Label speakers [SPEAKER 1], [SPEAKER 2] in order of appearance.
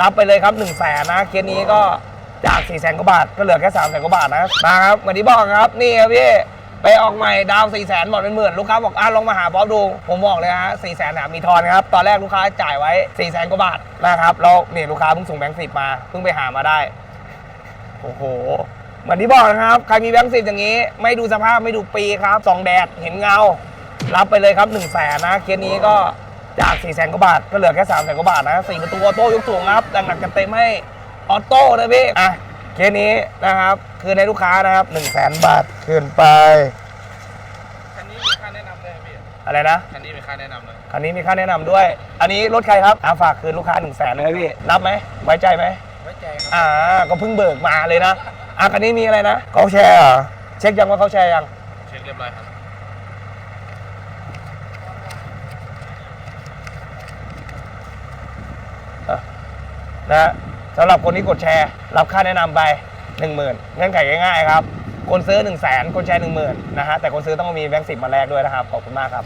[SPEAKER 1] รับไปเลยครับ1นึ่งแสนนะเคสนี้ก็จาก4ี่แสนกว่าบาทก็เหลือแค่3ามแสนกว่าบาทนะมาครับเหมือนที่บอกครับนี่ครับพี่ไปออกใหม่ดาว4ี่แสนหมดเป็นหมื่นลูกค้าบอกอะลองมาหาป๊อปดู ผมบอกเลยฮะสี่แสนมีทอนครับ ตอนแรกลูกค้าจ่ายไว้4ี่แสนกว่าบาทนะครับแล้วนี่ลูกค้าเพิ่งส่งแบงค์สิบมาเพิ่งไปหามาได้โอ้โหเหมือนที่บอกนะครับใครมีแบงค์สิบอย่างนี้ ไม่ดูสภาพไม่ดูปีครับส่องแดดเห็นเงา รับไปเลยครับ1นึ่งแสนนะเคสนี้ก็ จาก4ี่แสนกว่าบาทก็เหลือแค่3ามแสนกว่าบาทนะสี่ประตูออโต้ยกสูงครับดังหนักกันเต็มให้ออโต้นะพี่อะเคสนี้นะครับคือในลูกค้านะครับ1นึ่งแสนบาทขึ้นไป
[SPEAKER 2] คันนี้มีค่าแนะนำด้วยพี่
[SPEAKER 1] อะไรนะ
[SPEAKER 2] คันนี้มีค่าแนะนำเลย
[SPEAKER 1] คันนี้มีค่าแนะนำด้วย อันนี้รถใครครับอะฝากคืนลูกค้า1นึ่งแสนเลยพี่รับไหมไว้ใจไหม
[SPEAKER 2] ไว้ใจครับ
[SPEAKER 1] อ่าก็เพิ่งเบิกมาเลยนะอะคันนี้มีอะไรนะเขาแชร์เหรอเช็คยังว่าเขาแชร์ยัง
[SPEAKER 2] เช็คเรียบร้อยครับ
[SPEAKER 1] นะสำหรับคนที่กดแชร์ รับค่าแนะนำไป 1 0,000เงื่อนไขง่ายๆครับ คนซื้อ 1 0 0 0 0 0คนแชร์ 1 0,000 นะฮะแต่คนซื้อต้องมีแบงค์สิบมาแลกด้วยนะครับ ขอบคุณมากครับ